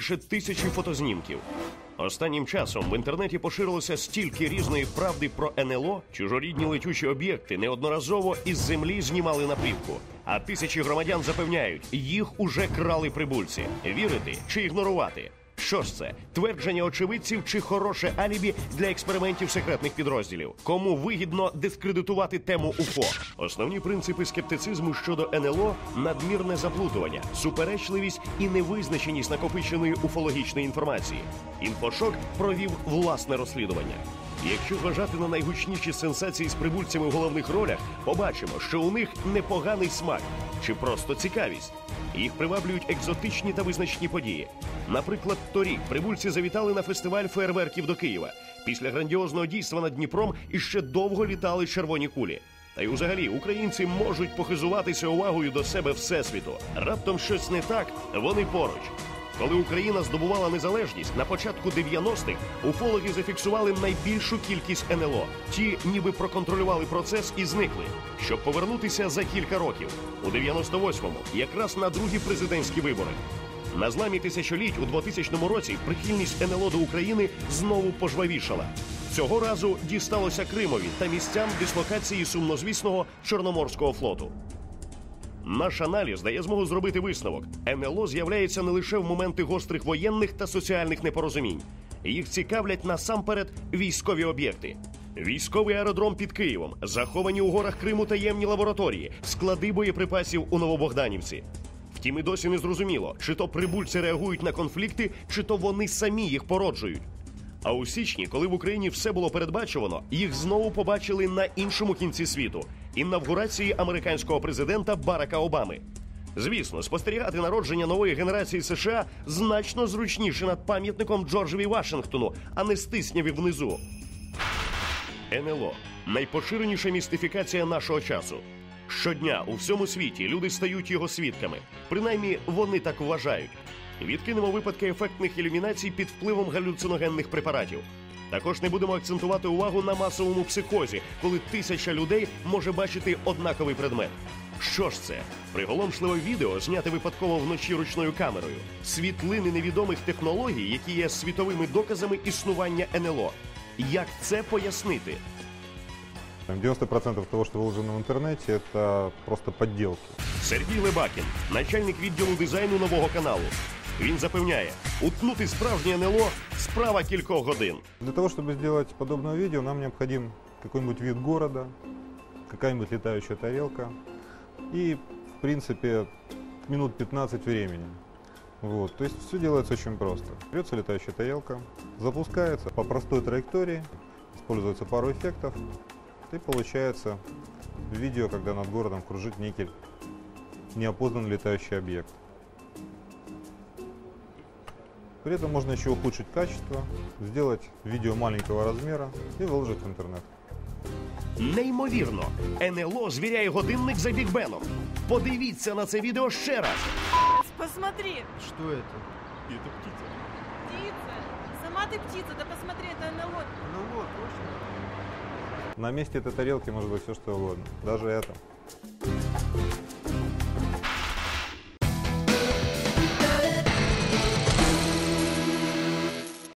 більше тисячі фотознімків. Останнім часом в інтернеті поширилося стільки різної правди про НЛО, чужорідні летючі об'єкти неодноразово із землі знімали на плівку. А тисячі громадян запевняють, їх уже крали прибульці. Вірити чи ігнорувати? Що ж це? Твердження очевидців чи хороше алібі для експериментів секретних підрозділів? Кому вигідно дискредитувати тему УФО? Основні принципи скептицизму щодо НЛО надмірне заплутування, суперечливість і невизначеність накопиченої уфологічної інформації. Інфошок провів власне розслідування. Якщо зважати на найгучніші сенсації з прибульцями в головних ролях, побачимо, що у них непоганий смак чи просто цікавість. Їх приваблюють екзотичні та визначні події. Наприклад, торік прибульці завітали на фестиваль фейерверків до Києва. Після грандіозного дійства над Дніпром іще довго літали червоні кулі. Та й взагалі українці можуть похизуватися увагою до себе всесвіту. Раптом щось не так, вони поруч. Коли Україна здобувала незалежність на початку 90-х, уфологи зафіксували найбільшу кількість НЛО. Ті ніби проконтролювали процес і зникли, щоб повернутися за кілька років. У 98-му, якраз на другі президентські вибори. На зламі тисячоліть у 2000 році прихильність НЛО до України знову пожвавішала. Цього разу дісталося Кримові та місцям дислокації сумнозвісного Чорноморського флоту. Наш аналіз дає змогу зробити висновок. НЛО з'являється не лише в моменти гострих воєнних та соціальних непорозумінь. Їх цікавлять насамперед військові об'єкти. Військовий аеродром під Києвом, заховані у горах Криму таємні лабораторії, склади боєприпасів у Новобогданівці. Втім, і досі не зрозуміло, чи то прибульці реагують на конфлікти, чи то вони самі їх породжують. А у січні, коли в Україні все було передбачувано, їх знову побачили на іншому кінці світу інавгурації американського президента Барака Обами. Звісно, спостерігати народження нової генерації США значно зручніше над пам'ятником Джорджеві Вашингтону, а не стисняві внизу. НЛО найпоширеніша містифікація нашого часу. Щодня у всьому світі люди стають його свідками. Принаймні, вони так вважають. Відкинемо випадки ефектних ілюмінацій під впливом галюциногенних препаратів. Також не будемо акцентувати увагу на масовому психозі, коли тисяча людей може бачити однаковий предмет. Що ж це? Приголомшливе відео зняте випадково вночі ручною камерою. Світлини невідомих технологій, які є світовими доказами існування НЛО. Як це пояснити? 90% того, что выложено в интернете, это просто подделки. Сергій Лебакін, начальник відділу дизайну нового каналу. Він запевняє, утнути справжнє НЛО справа кількох годин. Для того, чтобы сделать подобное видео, нам необходим какой-нибудь вид города, какая-нибудь летающая тарелка и, в принципе, минут 15 времени. Вот, то есть все делается очень просто. Берется летающая тарелка, запускается по простой траектории, используется пару эффектов, и получается видео, когда над городом кружит некий неопознанный летающий объект. При этом можно еще ухудшить качество, сделать видео маленького размера и выложить в интернет. Неймовірно, НЛО звіряє годинник за Бігбеном. Подивіться на це відео ще раз. Посмотри, Что это? Это птиця. птица. Сама ты птица, да посмотри, это НЛО. Ну вот, точно. На месте этой тарелки может быть все что угодно, даже это.